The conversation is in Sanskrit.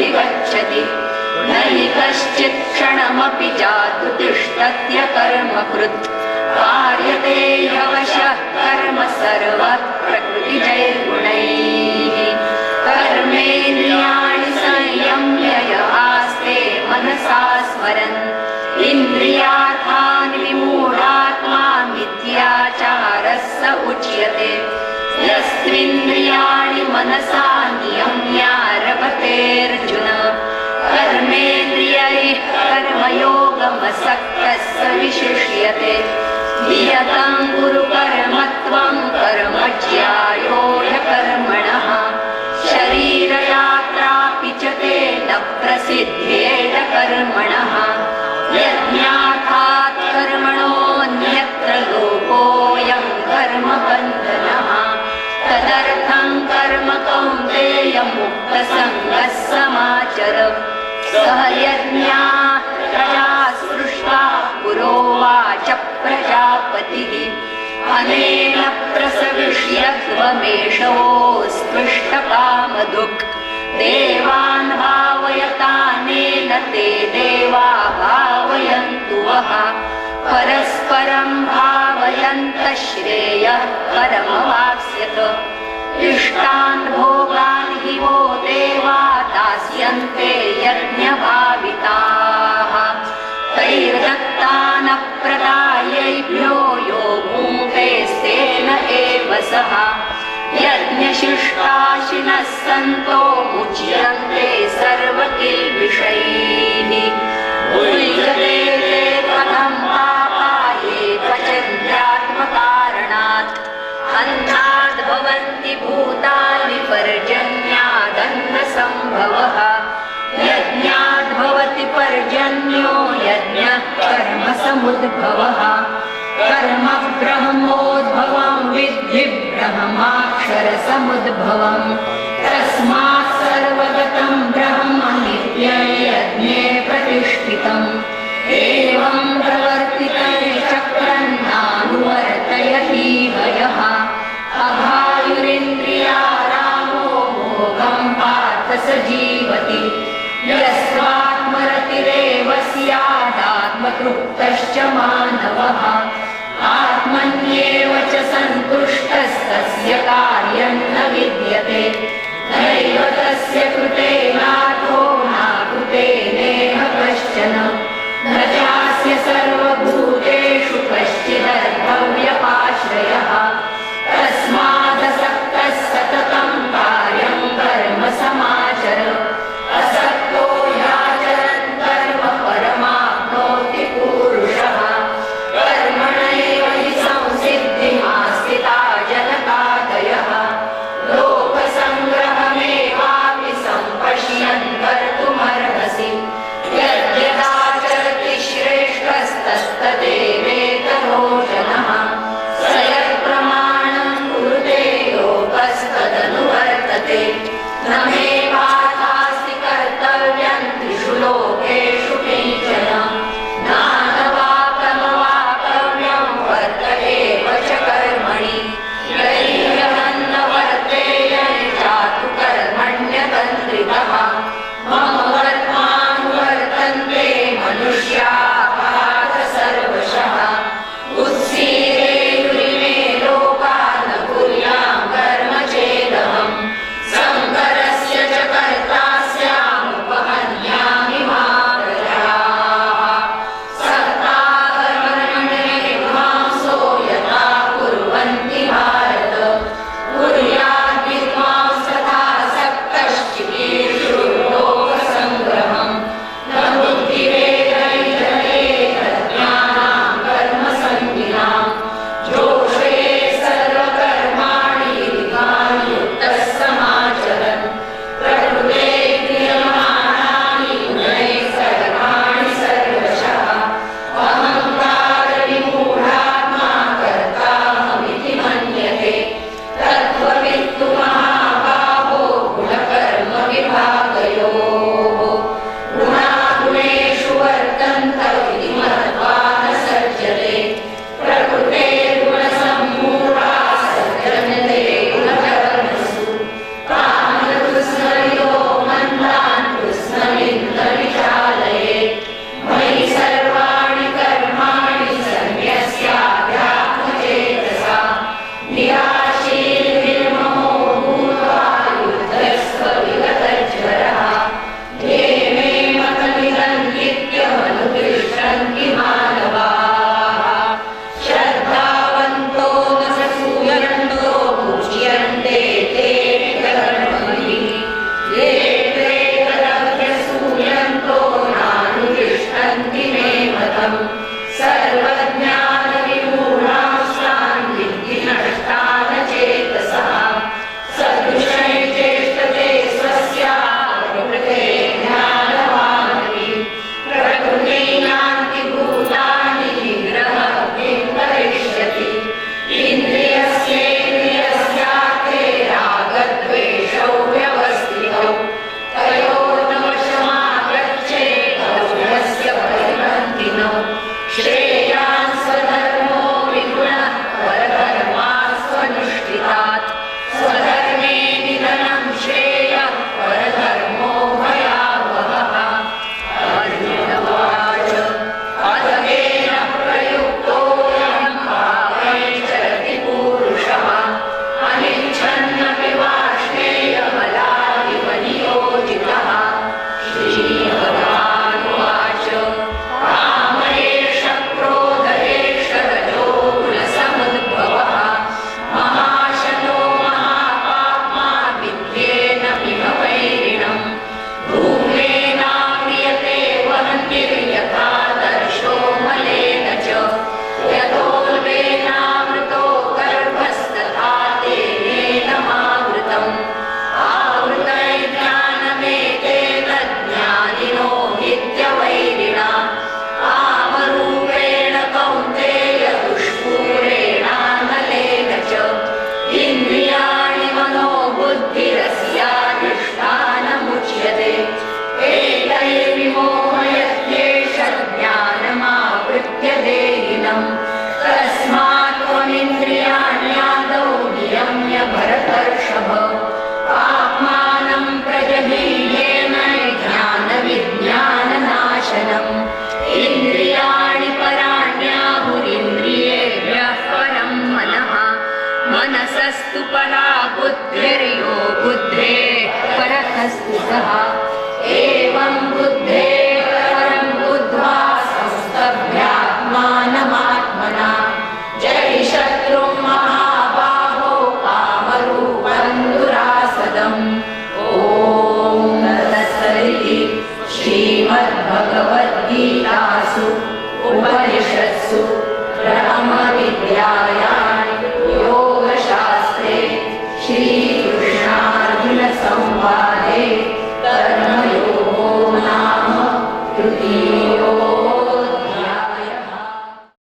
समधिगच्छति न हि कश्चित् क्षणमपि जातु तिष्ठत्य कर्मकृत् कार्यते ह्यवशः कर्म सर्वः प्रकृतिजैर्गुणैः। कर्मेन्द्रियाणि संयम्य य आस्ते मनसा स्मरन्। इन्द्रियार्थान् विमूढात्मा मिथ्याचारः स उच्यते। यस्त्विन्द्रियाणि मनसा नियम्यारभतेऽर्जुन त्वं कर्म ज्यायो ह्यकर्मणः शरीरयात्रापि च ते न प्रसिद्धेत कर्मणः यज्ञार्थात् कर्मणोऽन्यत्र लोकोऽयं कर्मबन्धनः। तदर्थं कर्म कौन्तेयमुक्तसङ्गः समाचर सह यज्ञा प्रजापतिः। अनेन प्रसविष्यत्वमेषवोऽस्पृष्टकामदुक् देवान् भावयतानेन ते देवा भावयन्तु वः। परस्परं भावयन्तः श्रेयः परमवाप्स्यत इष्टान् भोगान् हि वो देवा दास्यन्ते यज्ञभाविताः यज्ञशिष्टाशिनः सन्तो भुञ्जते ते कथं पापाये पचन्त्यात्मकारणात् भवन्ति भूतानि पर्जन्यादन्नसम्भवः। यज्ञाद् भवति पर्जन्यो यज्ञः कर्म ब्रह्माक्षरसमुद्भवम् तस्मात् सर्वगतं ब्रह्म यज्ञे प्रतिष्ठितम्। एवं प्रवर्तिते चक्रन्नानुवर्तयति वयः अभायुरिन्द्रियारामो भोगं पार्थ स जीवति यस्त्वात्मरतिरेव स्यादात्मतृप्तश्च मानवः। आत्मन्येव च सन्तुष्टस्तस्य कार्यं उपनिषत्सु ब्रह्मविद्यायां